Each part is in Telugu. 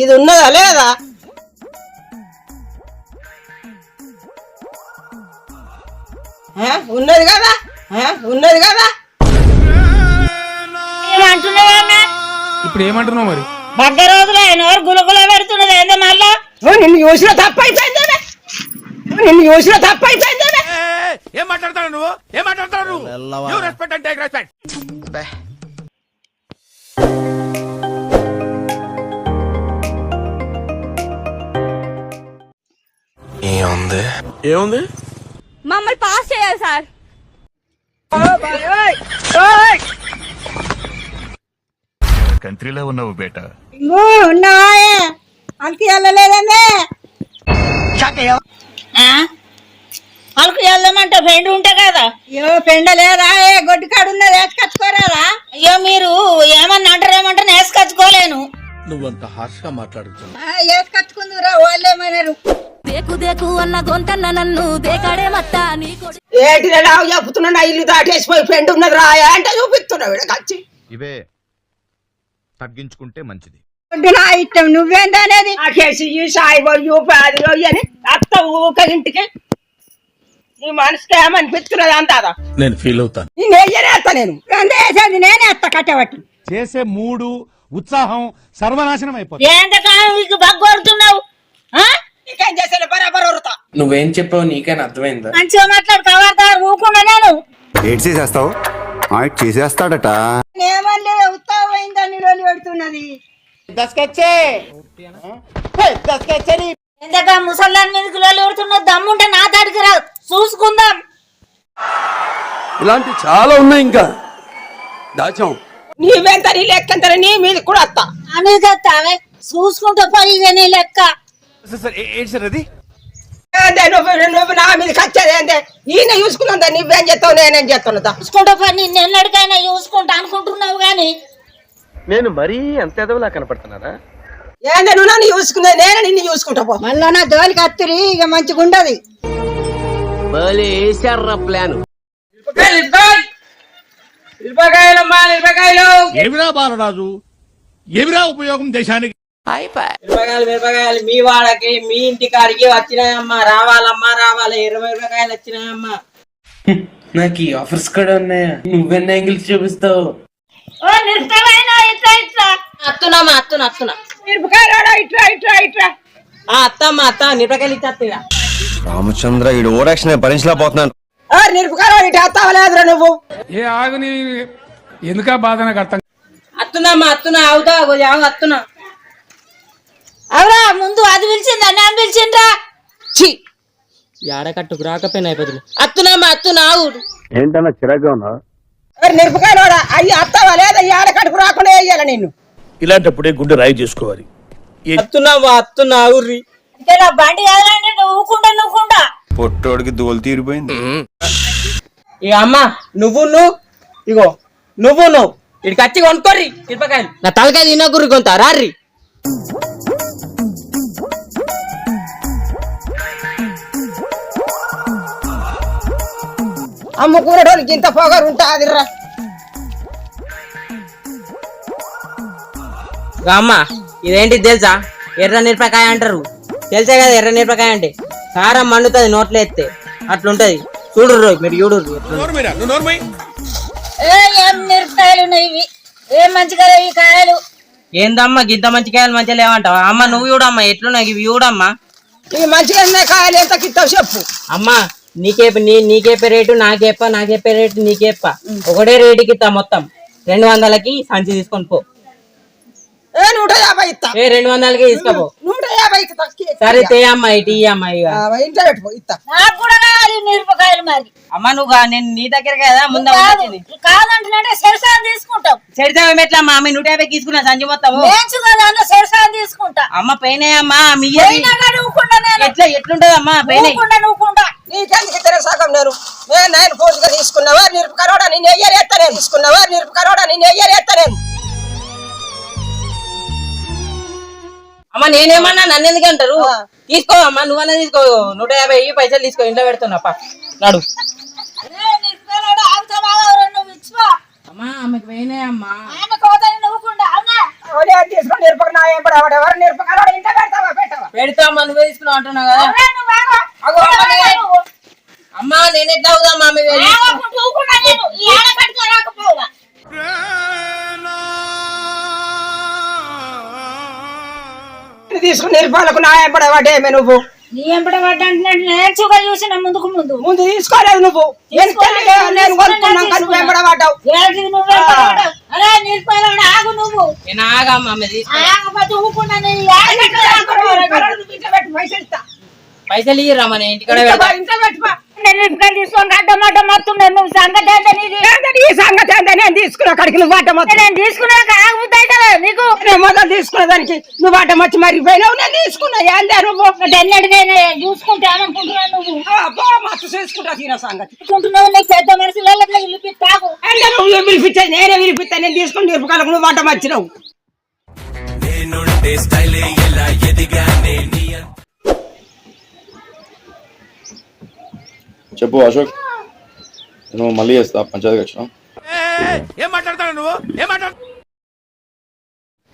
ఇది ఉన్నదా లేదా ఉన్నది కదా? ఉన్నది కదా? ఇప్పుడు ఏమంటున్నావు మరి? బగ్గ రోజులు ఆయన గులగుల పెడుతున్నది ఏందో మళ్ళా? నిన్ను చూసిన తప్పు అయిపోయిందేమే నిన్ను చూసిన తప్పు అయిపోయిందేమే ఏం మాట్లాడతాడు నువ్వు? ఏం మాట్లాడతాడు నువ్వు? రెస్పెక్ట్ అంటే రెస్పెక్ట్ ఏముంది మమ్మల్ని పాస్ చేయాలి సార్. కంట్రీలో ఉన్నావు బేటా. అంకి వెళ్ళలేదండి వాళ్ళకి వెళ్దామంటే ఫ్రెండ్ ఉంటే కదా. అయ్యో పెండ లేదా? ఏ గొడ్డు కాడు ఉన్నది వేసుకొచ్చుకోరారా? అయ్యో మీరు ఏమన్నా అంటారు ఏమంటారు నేసుకొచ్చుకోలేను నువ్వంత హార్ష్గా మాట్లాడుతున్నావు వాళ్ళేమన్నారు దేకు దేకు అన్న గొంతన్న నన్ను దేకాడే మత్త నీ కొడు. ఏంటి రావు చెప్తున్నా నా ఇల్లు దాటేసిపోయి పెండు ఉన్నది రాయా అంటే చూపిస్తున్నావు ఈడ కచ్చి ఇవే తగ్గించుకుంటే మంచిది. నా ఇష్టం నువ్వేందనేది నాకేసి ఈ అని అత్త ఊక ఇంటికి. నీ మనసుకి ఏమనిపిస్తున్నది అంతాదా నేను ఫీల్ అవుతాను. నేను వేయనేస్తా నేను. వేసేది నేనే కట్టబట్టి. చేసే మూడు ఉత్సాహం సర్వనాశనం అయిపోతుంది. నువ్వేం చెప్పావు నీకైనా అర్థమైందా? మంచిగా మాట్లాడు కవర్దారు ఊకుండా నేను. ఏడ్ చేసేస్తావు ఆయిట్ చేసేస్తాడట. ఏమన్నా ముసల్లాన్ దమ్ముంటే నా దాడికి రా చూసుకుందాం. ఇలాంటి చాలా ఉన్నాయి ఇంకా. దాచాం. నీవెంత నీ లెక్కంత నీ మీద కూడా వస్తా అనేది వస్తావే చూసుకుంటూ పోయి ఇదే నీ లెక్క. ఏంటి సార్ అది? ఏందే నువ్వు నువ్వు నా మీద కచ్చేది ఏందే? ఈయన చూసుకున్నా నువ్వేం చేస్తావు నేనేం చేస్తాను దా. చూసుకుంటూ పోయి నిన్ను ఎన్నడికైనా చూసుకుంటా అనుకుంటున్నావు గాని. నేను మరీ అంత ఎదవలా కనపడుతున్నారా ఏందే నువ్వు నన్ను చూసుకున్నా నేను నిన్ను చూసుకుంటా పో. మళ్ళా నా జోలికి అత్తిరి ఇక మంచిగా ఉండదు ప్లాన్. ఏమిరా బాలరాజు? ఏమిరా ఉపయోగం దేశానికి? మిరపకాయలు మిరపకాయలు మీ వాడకి మీ ఇంటి కాడికి వచ్చినాయమ్మా రావాలమ్మా రావాలి. ఇరవై మిరపకాయలు వచ్చినాయమ్మా. నాకు ఈ ఆఫర్స్ కూడా ఉన్నాయా? నువ్వెన్న యాంగిల్స్ చూపిస్తావు? ఓ నిరుపైన ఇట్లా ఇట్లా. అత్తునమ్మా అత్తున అత్తున. మిరపకాయలు ఇట్రా ఇట్రా ఇట్రా ఆ అత్తమ్మ అత్త మిరపకాయలు ఇచ్చేస్తా రామచంద్ర ఈడు ఓడాక్షన్ భరించలేకపోతున్నాను ఆ మిరపకాయలు ఇటు వస్తావలేదురా నువ్వు? ఏ ఆగుని ఎందుకా బాధ నాకు అర్థం అత్తునమ్మా అత్తున అవుతా ఆగు అత్తున అవరా ముందు అది పిలిచిందా నేను పిలిచిండ్రా. ఛీ! ఏడకట్టుకు రాకపోయినా అయిపోతుంది. అత్తునమ్మా అత్తున ఆగు. ఏంటన్నా చిరాగ్గా ఉన్నా మరి మిరపకాయలు అయ్యి వస్తావా లేదా? ఈ ఆడకడుకు రాకుండా వేయాలి నిన్ను. ఇలాంటప్పుడే గుండె రాయి చేసుకోవాలి. అత్తునమ్మా అత్తున ఆగుర్రి. ఇక్కడ బండి కదలంటే నువ్వు ఊకుండా నువ్వుకుండా పొట్టోడికి దోలు తీరిపోయింది. ఇక అమ్మ నువ్వు నువ్వు ఇగో నువ్వు నువ్వు ఇక్కడికి వచ్చి కొనుక్కోర్రి మిరపకాయలు. నా తలకాయ తినకుర్రి కొంత రార్రి. అమ్ముకునేటోళ్ళకి ఇంత పొగరు ఉంటుంది రా ఇగో అమ్మ ఇదేంటి తెలుసా? ఎర్ర మిరపకాయ అంటారు. తెలుసా కదా ఎర్ర మిరపకాయ అంటే? కారం మండుతుంది నోట్లో ఎత్తే. అట్లుంటది. చూడుర్రు మీరు ఏ మిరపకాయలు ఉన్నాయి ఇవి? ఏం మంచిగా కాయలు? ఏందమ్మా గింత మంచి కాయలు మంచిగా లేవంటావా? అమ్మ నువ్వు చూడమ్మా ఎట్లున్నాయి ఇవి చూడమ్మా. ఈ మంచిగా ఉన్నాయి కాయలు ఎంత కిత్తావు చెప్పు. అమ్మా నీకేప నీ నీకేపే రేటు నాకేప్ప నాకేపే రేటు నీకేప్ప ఒకటే రేటుకి ఇస్తా మొత్తం. రెండు వందలకి సంచి తీసుకొని పో. ఏ నూట యాభై ఇస్తా. ఏ రెండు వందలకి తీసుకోపో. నూట యాభైకి తక్కువ సరే తే అమ్మా ఇటు ఇయ్యి అమ్మా ఇక ఆ, ఇంట్లో పెట్టుకో ఇస్తా. నాకు కూడా కావాలి మిరపకాయలు మరి. అమ్మ నువ్వు నేను నీ దగ్గర కదా ముందు కాదంటున్నాడే సరసాన్ని తీసుకుంటాం చెడితే ఎట్లా అమ్మా ఆమె నూట యాభై తీసుకున్నా సంచి మొత్తం నేర్చుకోదాన్న సరసాన్ని తీసుకుంటా. అమ్మ పైన అమ్మా మీ అయినా కానీ ఊకుండా నేను. ఎట్లా ఎట్లుంటది అమ్మా పైన ఊకుండా నువ్వుకుండా నీకెందుకు ఇతర సగం నేను? నేను నేను పూర్తిగా తీసుకున్నావా నిరుపకరోడా నేను ఎయ్యరేస్తా నేను. తీసుకున్నావా నిరుపకరోడా నేను ఎయ్యరేస్తా నేను. అమ్మ నేనేమన్నా నన్ను ఎందుకు అంటారు తీసుకో అమ్మా నువ్వన్నా తీసుకో. నూట యాభై పైసలు తీసుకో ఇంట్లో పెడుతున్నా అప్ప నడు. అమ్మా ఆమెకు పోయినాయి పెడతామా నువ్వే తీసుకున్నావు అంటున్నావు కదా. అమ్మా నేను ఎట్లా అవుదామా తీసుకుని నిరపాలకు నా ఏం పడవాడేమే నువ్వు? నీ పడ్డంటే నేర్చుగా చూసిన ముందుకు ముందు. ముందు తీసుకోలేదు నువ్వు. నేను కొనుక్కున్నాక నువ్వు? అరే ఆగు నువ్వు. నేను ఆగమ్మా. పైసలు ఇస్తా. పైసలు ఇయ్యరా మన ఇంటికాడ ఇంట్లో పెట్టుకో. తీసుకొని వస్తున్నాను. నువ్వు సంగతి ఈ సంగతి నేను తీసుకున్నా అక్కడికి నువ్వు అడ్డం వచ్చి నేను తీసుకున్నాక ఆగుతుంది అవుతుందా నీకు? నేను మొదలు తీసుకున్న దానికి నువ్వు అడ్డం వచ్చి నేను తీసుకున్నా. ఏందే నువ్వు? అనుకుంటున్నాను నువ్వు? అబ్బో, మస్తు చేసుకుంటా తీర సంగతి. చూసుకుంటున్నావు నీకు పెద్ద మనుషులలో పిలిపి తాగు అంటే నువ్వు నేనే పిలిపిస్తా నేను తీసుకుని నిరపకాలకు నువ్వు అడ్డం వచ్చినావు. చెప్పు అశోక్. నేను మళ్ళీ చేస్తా పంచాయతీకి వచ్చిన ఏం మాట్లాడతాడు నువ్వు? ఏం మాట్లాడు?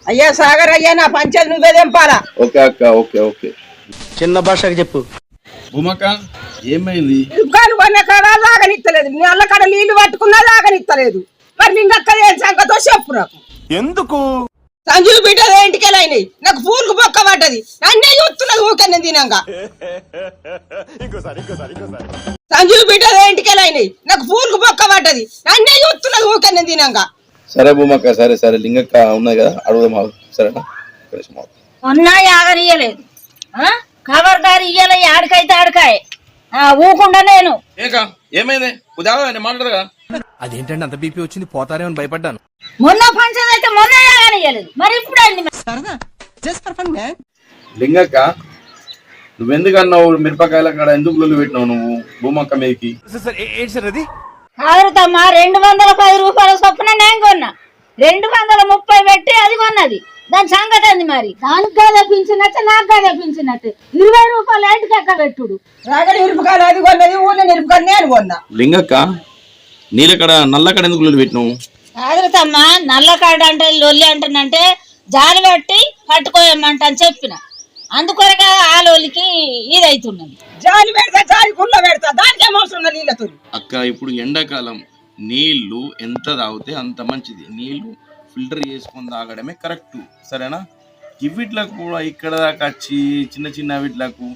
అయ్యా సాగర్ అయ్యా నా పంచాయతీ నువ్వే తెంపాలా? ఓకే అక్క ఓకే ఓకే. చిన్న భాషకి చెప్పు. భూమక్క ఏమైంది? దుకాణం కొన్న కాడ లాగనిత్తలేదు. నీ అల్ల కాడ నీళ్ళు పట్టుకున్నా లాగనిత్తలేదు. మరి నింగక్క ఏం సంగతో చెప్పు నాకు. ఎందుకు? సంజీవ్ బిడ్డ ఇంటికి అయినాయి? నాకు పూలకు బొక్క పడ్డది. నన్నే చూస్తున్నది ఊకే నేను తినంగా సంజీవ్ బిడ్డ ఇంటికి అయినాయి? నాకు పూలకు బొక్క పడ్డది. నన్నే చూస్తున్నది ఊకే నేను తినంగా సరే భూమక్క సరే సరే లింగక్క ఉన్నది కదా అడుగుదాం ఆగు. సరేనా. ఉన్నా యాగనియలేదు ఖబర్దారు ఇయ్యలే ఆడికైతే ఆడికాయ. ఊకుండా నేను. ఏకా? ఏమైంది? ఉదాహరణ నేను మాట్లాడగా అదేంటండి అంత బీపీ వచ్చింది? పోతారేమని భయపడ్డాను. మొన్న పంచం అయితే మొన్న యాగనియలేదు మరి ఇప్పుడు అయింది లింగక్క నువ్వెందుకు అన్నావు మిరపకాయల కాడ ఎందుకు లొల్లి పెట్టినావు నువ్వు? భూమక్క మీదకి. రెండు వందల పది రూపాయల చొప్పున నేను కొన్నా. రెండు వందల ముప్పై పెట్టి అది కొన్నది. దాని సంగతి అంది మరి? దానికి కదా పింఛనట్టు నాకు కదా పింఛనట్టు ఇరవై రూపాయలు ఏంటికి ఎక్క పెట్టుడు? రాగడి నిరుపుకాయలు అది కొన్నది ఊళ్ళో నిరుపుకాయలు నేను కొన్నా. లింగక్క నీళ్ళకడ నల్లకడ ఎందుకు లొల్లి పెట్టినావు? కాదుతమ్మా నల్ల కార్డు అంటే లొల్లి అంటానంటే జాలి పట్టి పట్టుకోయమంట అని చెప్పిన. అందుకొరగా ఆ లొల్లికి ఇది అవుతున్నది జాలి పెడతా జాలి కుళ్ళ పెడతా దానికి ఏమవసరం ఉన్నది నీళ్ళతో అక్క ఇప్పుడు ఎండాకాలం నీళ్ళు ఎంత తాగితే అంత మంచిది. నీళ్ళు ఫిల్టర్ చేసుకొని తాగడమే కరెక్ట్ సరేనా? ఇవిట్లకు కూడా ఇక్కడ దాకా వచ్చి చిన్న చిన్న వీటిలకు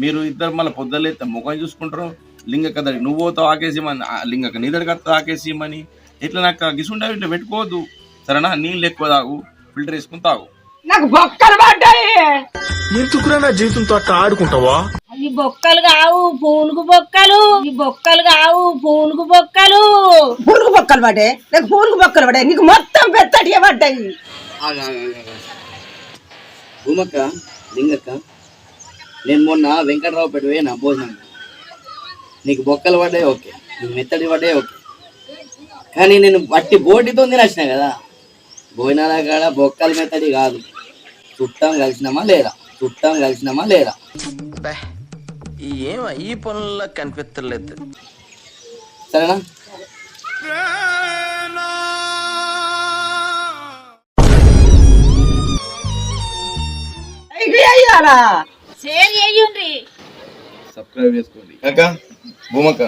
మీరు ఇద్దరు మళ్ళీ పొద్దులేస్తే ముఖం చూసుకుంటారు లింగక్క దగ్గర నువ్వు పోతావు ఆకేసేమని ఆ లింగక్క నీ దగ్గర ఆకేసేయమని ఇట్లా నాకు గిసుంటే ఇట్లా పెట్టుకోవద్దు. సరేనా? నీళ్ళు ఎక్కువ తాగు ఫిల్టర్ వేసుకొని తాగు. నాకు బొక్కలు పడ్డాయి. ఎందుకురా నా జీవితంతో అట్లా ఆడుకుంటావా? అవి బొక్కలు కావు పూలుగు బొక్కలు. ఈ బొక్కలు కావు పూలుగు బొక్కలు. పూలకు బొక్కలు పడ్డాయి? నాకు పూలకు బొక్కలు పడ్డాయి. నీకు మొత్తం పెద్దటిగా పడ్డాయి. భూమక్క లింగక్క నేను మొన్న వెంకటరావు పెట్టి పోయినా భోజనం నీకు బొక్కలు పడ్డాయి ఓకే. నీకు మెత్తడి పడ్డాయి ఓకే. కానీ నేను వట్టి బోటితో తినచ్చిన కదా. భోజనాల కాడ బొక్కలు మెత్తడి కాదు. చుట్టాం కలిసినామా లేదా? చుట్టాం కలిసినామా లేదా? ఏం ఈ పనుల్లో కనిపించలేదు సరేనా? సబ్స్క్రైబ్ చేసుకోండి. కాక భూమక్క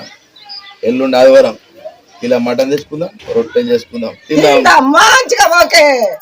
ఎల్లుండి ఆదివారం. ఇలా మటన్ తెచ్చుకుందాం రొట్టె చేసుకుందాం. తిందాం. మంచిగా ఓకే.